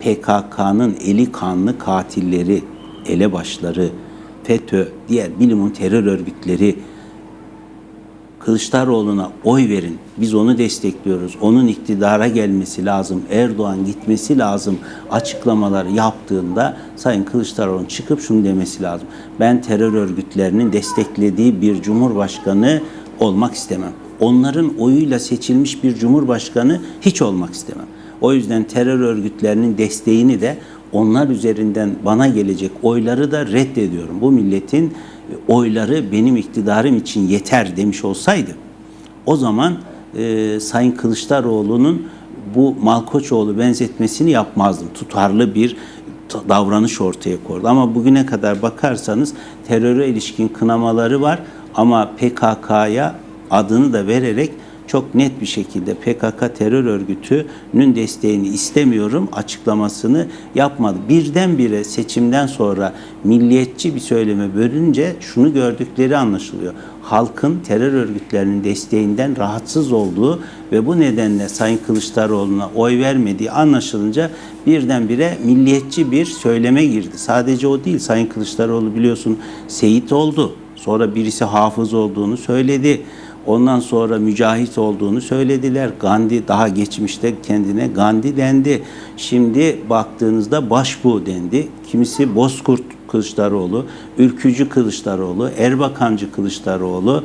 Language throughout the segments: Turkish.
PKK'nın eli kanlı katilleri, elebaşları, FETÖ, diğer bilimin terör örgütleri Kılıçdaroğlu'na oy verin. Biz onu destekliyoruz. Onun iktidara gelmesi lazım. Erdoğan gitmesi lazım. Açıklamaları yaptığında Sayın Kılıçdaroğlu'nun çıkıp şunu demesi lazım. Ben terör örgütlerinin desteklediği bir cumhurbaşkanı olmak istemem. Onların oyuyla seçilmiş bir cumhurbaşkanı hiç olmak istemem. O yüzden terör örgütlerinin desteğini de onlar üzerinden bana gelecek oyları da reddediyorum. Bu milletin oyları benim iktidarım için yeter demiş olsaydı o zaman e, Sayın Kılıçdaroğlu'nun bu Malkoçoğlu benzetmesini yapmazdım. Tutarlı bir davranış ortaya koydu. Ama bugüne kadar bakarsanız teröre ilişkin kınamaları var ama PKK'ya adını da vererek çok net bir şekilde PKK terör örgütünün desteğini istemiyorum açıklamasını yapmadı. Birdenbire seçimden sonra milliyetçi bir söyleme bölünce şunu gördükleri anlaşılıyor. Halkın terör örgütlerinin desteğinden rahatsız olduğu ve bu nedenle Sayın Kılıçdaroğlu'na oy vermediği anlaşılınca birdenbire milliyetçi bir söyleme girdi. Sadece o değil Sayın Kılıçdaroğlu biliyorsun Seyit oldu. Sonra birisi hafız olduğunu söyledi. Ondan sonra mücahit olduğunu söylediler. Gandhi daha geçmişte kendine Gandhi dendi. Şimdi baktığınızda başbuğ dendi. Kimisi Bozkurt Kılıçdaroğlu, Ülkücü Kılıçdaroğlu, Erbakancı Kılıçdaroğlu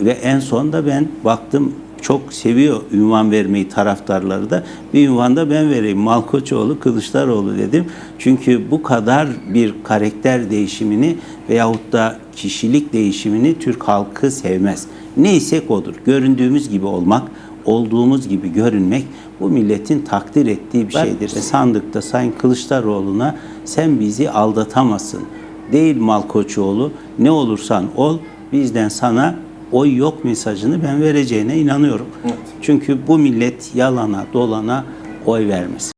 ve en son da ben baktım çok seviyor ünvan vermeyi taraftarları da. Bir ünvan da ben vereyim. Malkoçoğlu, Kılıçdaroğlu dedim. Çünkü bu kadar bir karakter değişimini veyahut da kişilik değişimini Türk halkı sevmez. Neysek odur. Göründüğümüz gibi olmak, olduğumuz gibi görünmek bu milletin takdir ettiği bir şeydir. Ve sandıkta Sayın Kılıçdaroğlu'na sen bizi aldatamazsın. Değil Malkoçoğlu ne olursan ol bizden sana oy yok mesajını ben vereceğine inanıyorum. Çünkü bu millet yalana dolana oy vermez.